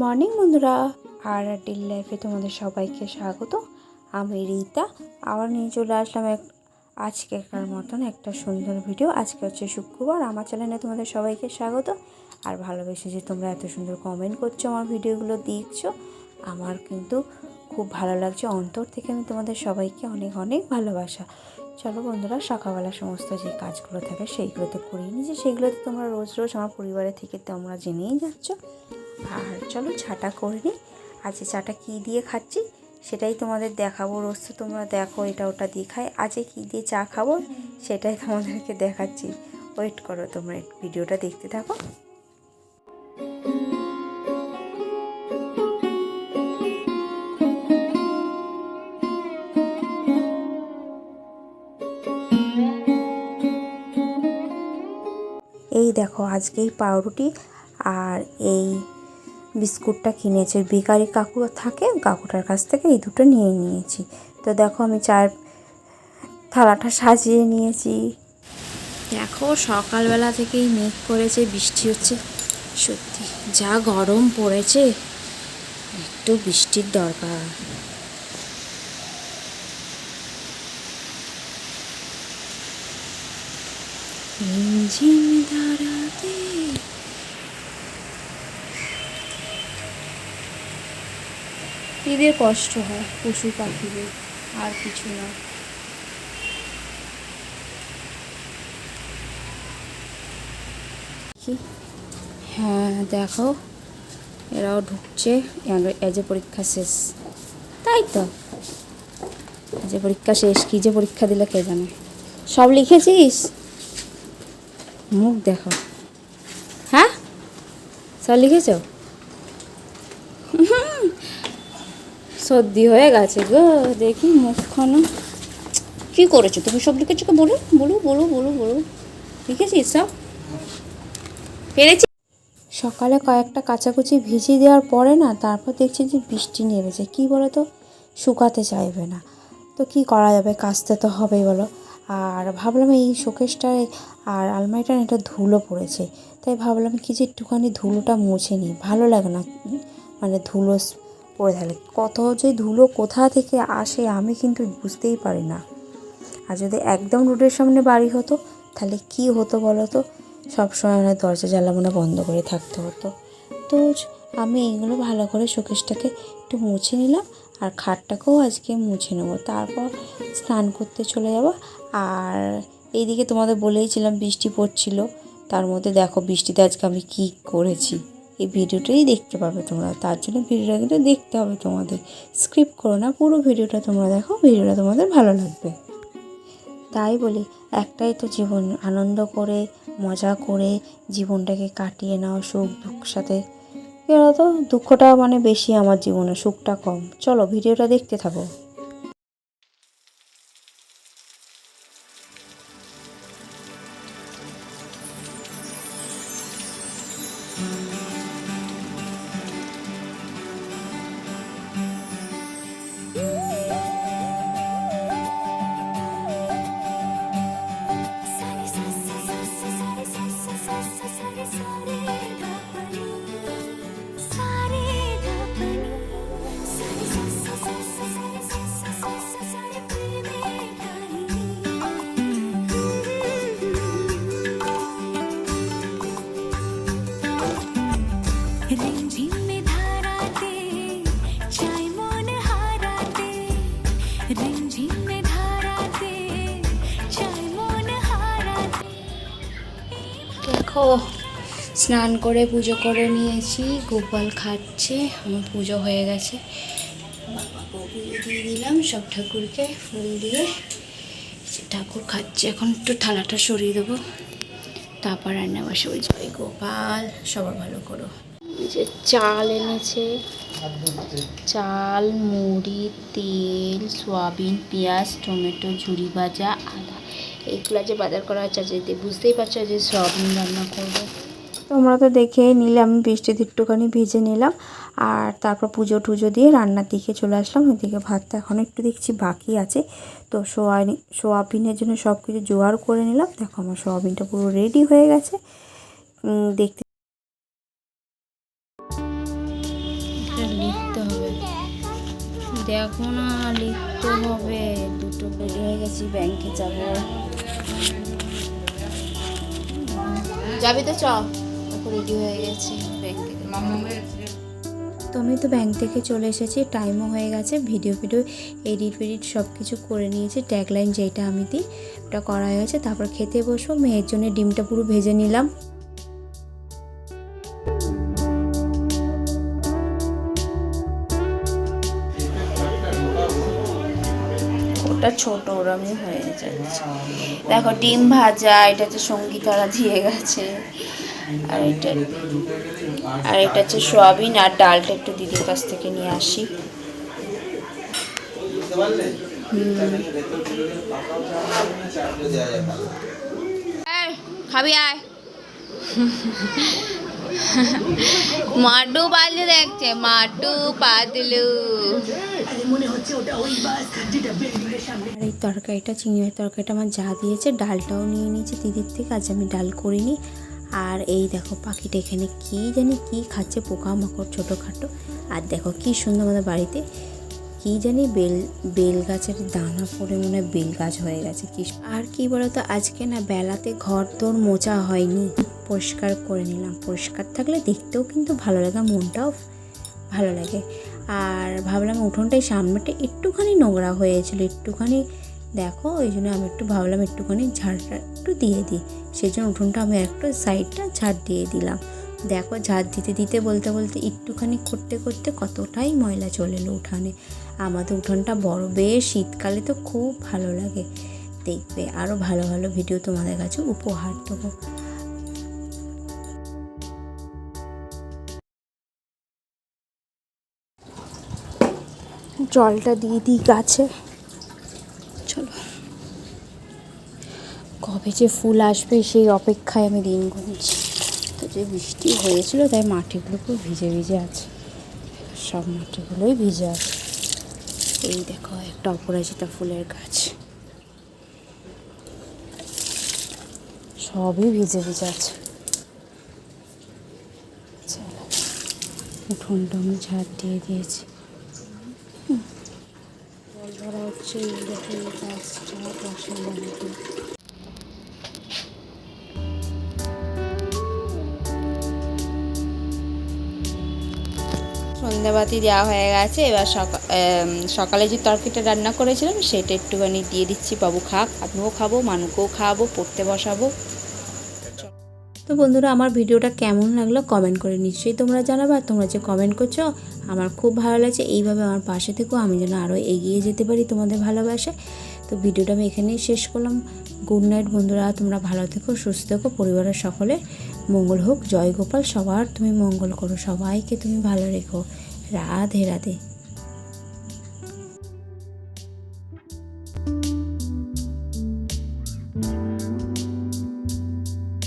Morning বন্ধুরা, আর deal লাইফে তোমাদের সবাইকে স্বাগত। আমি রীতা, আবার নিয়ে চলে আসলাম এক আজকেকার মতন একটা সুন্দর ভিডিও। আজকে হচ্ছে শুক্রবার, আমার চ্যানেলে তোমাদের সবাইকে স্বাগত। আর ভালোবেসে যে তোমরা এত সুন্দর কমেন্ট করছ, আমার ভিডিওগুলো দেখছ, আমার কিন্তু খুব ভালো লাগছে। অন্তর থেকে আমি তোমাদের সবাইকে অনেক অনেক ভালোবাসা। চলো বন্ধুরা, সকালবেলা সমস্ত যে কাজগুলো থাকে সেইগুলো তো করিয়ে নিয়েছি সেগুলো তো তোমরা রোজ রোজ আমার পরিবারের থেকে তোমরা জেনেই যাচ্ছ। আর চলো চাটা করে নিই আজকে চাটা কী দিয়ে খাচ্ছি সেটাই তোমাদের দেখাবো। রোজ তোমরা দেখো এটা ওটা দিয়ে খাই। আজকে কী দিয়ে চা খাব সেটাই তোমাদেরকে দেখাচ্ছি। ওয়েট করো তোমরা ভিডিওটা দেখতে থাকো। এই দেখো আজকে এই পাউরুটি আর এই বিস্কুটটা কিনেছে। বেকারি কাকু থাকে, কাকুটার কাছ থেকে এই দুটো নিয়ে নিয়েছি। তো দেখো আমি চায়ের থালাটা সাজিয়ে নিয়েছি। দেখো, সকালবেলা থেকেই মেঘ করেছে, বৃষ্টি হচ্ছে। সত্যি, যা গরম পড়েছে, একটু বৃষ্টির দরকার। রিমঝিম ধারাতে এদের কষ্ট হয়, পশু পাখিদের, আর কিছু না। হ্যাঁ দেখো, এরাও ঢুকছে এজ এ পরীক্ষা শেষ। তাই তো? এজ এ পরীক্ষা শেষ, কী যে পরীক্ষা দিলে কে জানে? সব লিখেছিস? মুখ দেখো। হ্যাঁ? সব লিখেছ? সর্দি হয়ে গেছে গো, দেখি মুখখানা। কী করেছ তুমি? সব লিখেছো বলো বলো বলো বলো বলো। লিখেছিস সব? পেরেছি সকালে কয়েকটা কাচাকুচি ভিজিয়ে দেওয়ার পরে না, তারপর দেখছি যে বৃষ্টি নেমেছে। কী বলো তো শুকাতে চাইবে না। তো কি করা যাবে? কাচতে তো হবেই, বলো। আর ভাবলাম এই শোকেসটায় আর আলমারিটার এটা ধুলো পড়েছে। তাই ভাবলাম কি যে একটুখানি ধুলোটা মুছে নিই। ভালো লাগে না মানে ধুলো পড়ে থাকলে। কত যে ধুলো কোথা থেকে আসে আমি কিন্তু বুঝতেই পারি না। আর যদি একদম রোডের সামনে বাড়ি হতো, তাহলে কি হতো বলো তো? সবসময় মানে দরজা জ্বালামোনা বন্ধ করে থাকতে হতো। তো আমি এইগুলো ভালো করে শোকেসটাকে একটু মুছে নিলাম আর খাটটাকেও আজকে মুছে নেব। তারপর স্নান করতে চলে যাব। আর এইদিকে তোমাদের বলেইছিলাম বৃষ্টি পড়ছিল, তার মধ্যে দেখো বৃষ্টিতে আজকে আমি কী করেছি। এই ভিডিওটাই দেখতে পাবে তোমরা। তার জন্য ভিডিওটা কিন্তু দেখতে হবে তোমাদের। স্ক্রিপ্ট করো না, পুরো ভিডিওটা তোমরা দেখো, ভিডিওটা তোমাদের ভালো লাগবে। তাই বলি, একটাই তো জীবন, আনন্দ করে, মজা করে জীবনটাকে কাটিয়ে নাও, সুখ দুঃখ সাথে। কী বলতো দুঃখটা মানে বেশি আমার জীবনে, সুখটা কম। চলো, ভিডিওটা দেখতে থাকো। দেখো, স্নান করে পুজো করে নিয়েছি, গোপাল খাচ্ছে, আমার পুজো হয়ে গেছে। পুজো দিয়ে দিলাম, সব ঠাকুরকে ফুল দিয়ে। ঠাকুর খাচ্ছে, এখন একটু থালাটা সরিয়ে দেবো। তারপর রান্না বসে জয় গোপাল, সবার ভালো করো। যে চাল এনেছে। চাল, মুড়ি, তেল, সয়াবিন, পেঁয়াজ, টমেটো, ঝুড়ি ভাজা, আদা। এইগুলো যে বাজার করা হচ্ছে যেতে বুঝতেই পারছ যে সয়াবিন রান্না করব। তোমরা তো দেখে নিলে আমি বৃষ্টিতে একটুখানি ভিজে নিলাম আর তারপর পুজো টুজো দিয়ে রান্নার দিকে চলে আসলাম। ওইদিকে ভাতটা এখন একটু দেখছি বাকি আছে। তো সোয়াবিন সোয়াবিনের জন্য সব কিছু জোগাড় করে নিলাম। দেখো আমার সোয়াবিনটা পুরো রেডি হয়ে গেছে। দেখতে দেখো না লিখতে হবে। বেরিয়ে হয়ে গেছি ব্যাংকে যাব। যাবি তো চ রেডি হয়ে গেছি ব্যাংকে তো আমি তো ব্যাংক থেকে চলে এসেছি টাইমও হয়ে গেছে ভিডিও ভিডিও এডিট ফেডিট সব কিছু করে নিয়েছি ট্যাগলাইন যেটা আমি দিই ওটা করা হয়ে গেছে তারপর খেতে বসবো মেয়ের জন্য ডিমটা পুরো ভেজে নিলাম। ওটা ছোট ওরমই হয়ে যাচ্ছে। দেখো ডিম ভাজা এটা হচ্ছে সঙ্গীতারা দিয়ে গেছে। আর এটা আর এটা হচ্ছে সোয়াবিন আর ডালটা একটু দিদির কাছ থেকে নিয়ে আসি। খাবি আয়। মাটু পাতলু দেখছে মাটু পাতলু এই তরকারিটা চিংড়ি তরকারিটা আমার যা দিয়েছে, ডালটাও নিয়ে নিয়েছে দিদির থেকে, আজ আমি ডাল করিনি। আর এই দেখো পাখিটা এখানে কি জানি কি খাচ্ছে, পোকামাকড় ছোটোখাটো। আর দেখো কি সুন্দর আমাদের বাড়িতে কি জানি বেল বেল গাছের দানা পড়ে মনে হয় বেল গাছ হয়ে গেছে। কি আর কি বলতো, আজকে না বেলাতে ঘর তোর মোচা হয়নি। পরিষ্কার করে নিলাম। পরিষ্কার থাকলে দেখতেও কিন্তু ভালো লাগে, মনটাও ভালো লাগে। আর ভাবলাম উঠোনটাই সামনেটা একটুখানি নোংরা হয়েছিল, একটুখানি দেখো, ওই জন্য আমি একটু ভাবলাম একটুখানি ঝাড়টা একটু দিয়ে দিই। সেই জন্য উঠোনটা আমি একটু সাইডটা ঝাড় দিয়ে দিলাম। দেখো, ঝাড় দিতে দিতে বলতে বলতে একটুখানি করতে করতে কতটাই ময়লা চলে এলো উঠানে। আমাদের উঠোনটা বড়। বেশ, শীতকালে তো খুব ভালো লাগে। দেখবে আরও ভালো ভালো ভিডিও তোমাদের কাছে উপহার দেবো। জলটা দিয়ে দিই গাছে। চলো। কবে যে ফুল আসবে সেই অপেক্ষায় আমি দিন গুনছি। তো যে বৃষ্টি হয়েছিল তাই মাটিগুলো পুরো ভিজে ভিজে আছে। সব মাটিগুলোই ভিজে আছে। এই দেখো একটা অপরাজিতা ফুলের গাছ। সবই ভিজে ভিজে আছে। চলো, উঠোনটা আমি ঝাড় দিয়ে দিয়েছি। জল ধরা হচ্ছে এই দেখো গাছটা পাশের সন্ধ্যাবাতি দেওয়া হয়ে গেছে। এবার সকা- সকালে যে তরকারিটা রান্না করেছিলাম, সেটা একটুখানি দিয়ে দিচ্ছি। বাবু খাক, আমিও খাব, মানুকেও খাওয়াবো, পড়তে বসাবো। তো বন্ধুরা, আমার ভিডিওটা কেমন লাগল কমেন্ট করে নিশ্চয়ই তোমরা জানাবে। আর তোমরা যে কমেন্ট করছ, আমার খুব ভালো লাগছে। এইভাবে আমার পাশে থেকেও আমি যেন আরও এগিয়ে যেতে পারি তোমাদের ভালোবাসে তো ভিডিওটা আমি এখানেই শেষ করলাম। গুড নাইট বন্ধুরা, তোমরা ভালো থেকো, সুস্থ থেকো, পরিবারের সকলে। মঙ্গল হোক, জয় গোপাল, সবার তুমি মঙ্গল করো, সবাইকে তুমি ভালো রেখো। রাধে রাধে।